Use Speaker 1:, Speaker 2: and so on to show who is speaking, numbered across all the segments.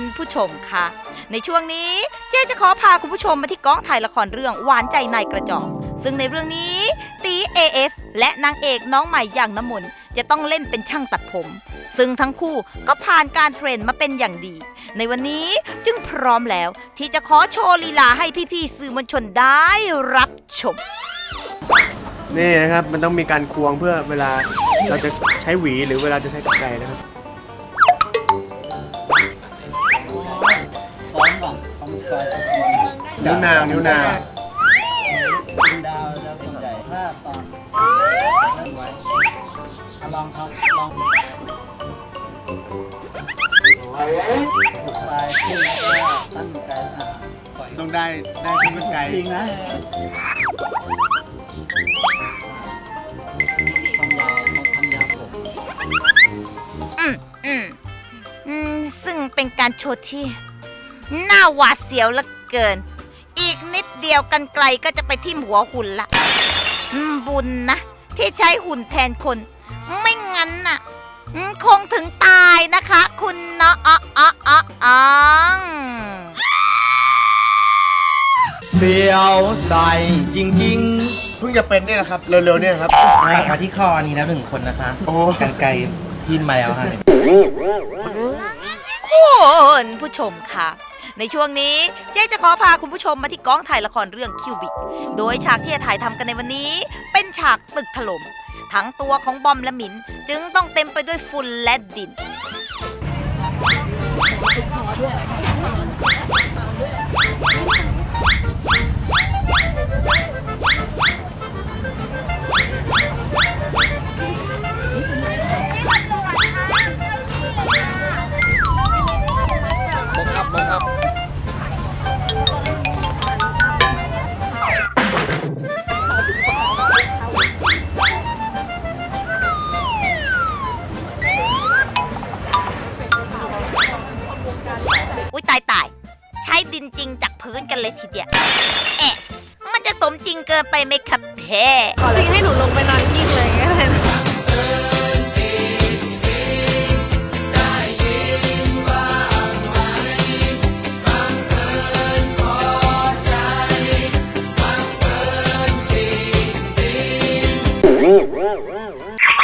Speaker 1: ณผู้ชมคะในช่วงนี้เจ๊จะขอพาคุณผู้ชมมาที่กองถ่ายละครเรื่องหวานใจนายกระจอกซึ่งในเรื่องนี้ตี AF และนางเอกน้องใหม่อย่างน้ำมนต์จะต้องเล่นเป็นช่างตัดผม ซึ่งทั้งคู่ก็ผ่านการเทรนมาเป็นอย่างดี ในวันนี้จึงพร้อมแล้วที่จะขอโชว์ลีลาให้พี่ๆสื่อมวลชนได้รับชม
Speaker 2: นี่นะครับ มันต้องมีการควงเพื่อเวลาเราจะใช้หวีหรือเวลาจะใช้กรรไกรนะครับ
Speaker 3: นซ้อมซ้อม
Speaker 2: นิ้วนางนิ้วนาง
Speaker 3: เป็นดาวดาวส่วนใหญ่ถ้าตอนเล่นไว้อะลองครับลองปลายขึ้นแล้วก็ตั้งใจอะปล่อย
Speaker 2: ต้องได้ได้ที่กรรไกร
Speaker 3: จริงนะความยาวความยาวผม
Speaker 1: อืมอืมอืมซึ่งเป็นการโชว์ที่ น่าหวาดเสียวเหลือเกิน อีกนิดเดียวกันไกลก็จะไปที่หัวหุ่นละอืมบุญนะ ที่ใช้หุ่นแทนคน ไม่งั้นน่ะอืมคงถึงตายนะคะ คุณเนาะอ๋ออ๋ออ๋ออ๋อ
Speaker 4: เสียวใส่จริงๆ
Speaker 2: เพิ่งจะเป็นเนี่ยนะครับ เร็วๆเนี่ยครับ
Speaker 4: มาที่คออันนี้แล้วหนึ่งคนนะคะ
Speaker 2: โอ้
Speaker 4: กันไกลพินมาแล้วค่ะ
Speaker 1: คุณผู้ชมค่ะ ในช่วงนี้เจ๊จะขอพาคุณผู้ชมมาที่กองถ่ายละครเรื่องคิวบิก โดยฉากที่จะถ่ายทำกันในวันนี้ เป็นฉากตึกถล่ม ทั้งตัวของบอมและหมิน จึงต้องเต็มไปด้วยฝุ่นและดิน อุ้ยตายตาย ใช้ดินจริงจากพื้นกันเลยทีเดียวเอ๊ะมันจะสมจริงเกินไปไหมครับแพ้
Speaker 5: จริงให้หนูลงไปนอนกิ้งเลยก็ได้นะ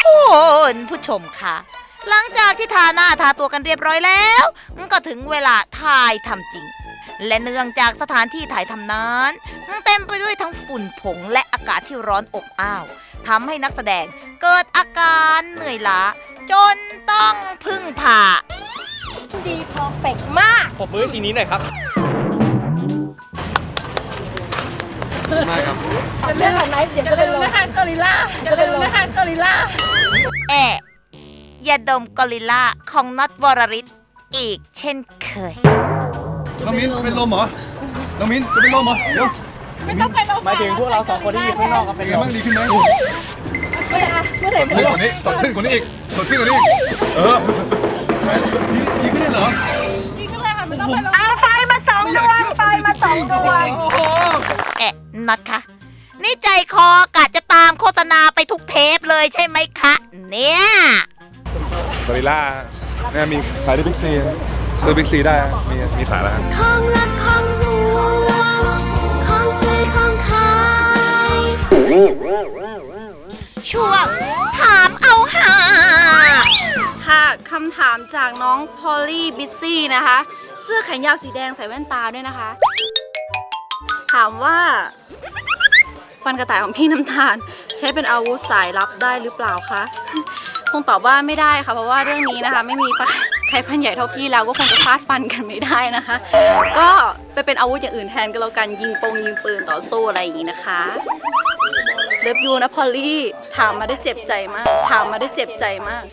Speaker 1: คุณผู้ชมค่ะ หลังจากที่ทาหน้าทาตัวกันเรียบร้อยแล้วก็ถึงเวลาถ่ายทำจริง และเนื่องจากสถานที่ถ่ายทำนั้นเต็มไปด้วยทั้งฝุ่นผงและอากาศที่ร้อนอบอ้าวทำให้นักแสดงเกิดอาการเหนื่อยล้า จนต้องพึ่งผ่า
Speaker 5: ดีเพอร์เฟกมาก
Speaker 6: ผมมือสีนี้หน่อยครับ
Speaker 2: มากครับ
Speaker 5: เรื่องของไนฟ์เดี๋ยวจะเป็นนะคะกอริลล่าจะเป็นนะคะกอริลล่า
Speaker 1: แอะ ยาดมกอริลลาของน็อตวรริศอีกเช่นเคย
Speaker 7: น้องมิ้นเป็นลมเหรอ น้องมิ้นจะเป็นลมเหรอ เดี๋ยว
Speaker 5: ไม่ต้องไปโรงพยาบาล
Speaker 6: หมายถึงพวกเราสองคนที่อยู่ข้างนอกกัน
Speaker 7: เป็
Speaker 6: เป็นน
Speaker 7: ไง
Speaker 6: ลม
Speaker 7: บ้างดีขึ้นไหม
Speaker 5: เมื่อไหร่เมื่อไหร่
Speaker 7: สดชื่นกว่านี้สดชื่นกว่านี้อีกสดชื่นกว่านี้อีกเออดีดีขึ้นได้เหรอ
Speaker 5: ดีขึ้นเลยค่ะไม่ต้องไปโรงพยาบาล
Speaker 7: ไม่อยากเชื่อไฟมาสองดวง โอ้โห
Speaker 1: แอะน็อตคะนี่ใจคอกะจะตามโฆษณาไปทุกเทปเลยใช่ไหมคะ เนี่ย
Speaker 7: กอริลล่าเนี่ยมีขายที่บิ๊กซีซื้อบิ๊กซีได้ มีมีขายแล้วฮะ
Speaker 8: ของรักของห่วงของซื้อของขาย
Speaker 1: ช่วงถามเอาหา
Speaker 5: ค่ะคำถามจากน้องพอลลี่บิซซี่นะคะ เสื้อแขนยาวสีแดงใส่แว่นตาด้วยนะคะ ถามว่าฟันกระต่ายของพี่น้ำตาล ใช้เป็นอาวุธสายลับได้หรือเปล่าคะ คงตอบว่าไม่ได้ค่ะเพราะว่าเรื่องนี้นะคะ ไม่มีใครฟันใหญ่เท่าพี่แล้วก็คงจะฟาดฟันกันไม่ได้นะคะ ก็ไปเป็นอาวุธอย่างอื่นแทนก็แล้วกันยิงปงยิงปืนต่อสู้อะไรอย่างนี้นะคะเลิฟยูนะพอลลี่ถามมาได้เจ็บใจมาก ถามมาได้เจ็บใจมาก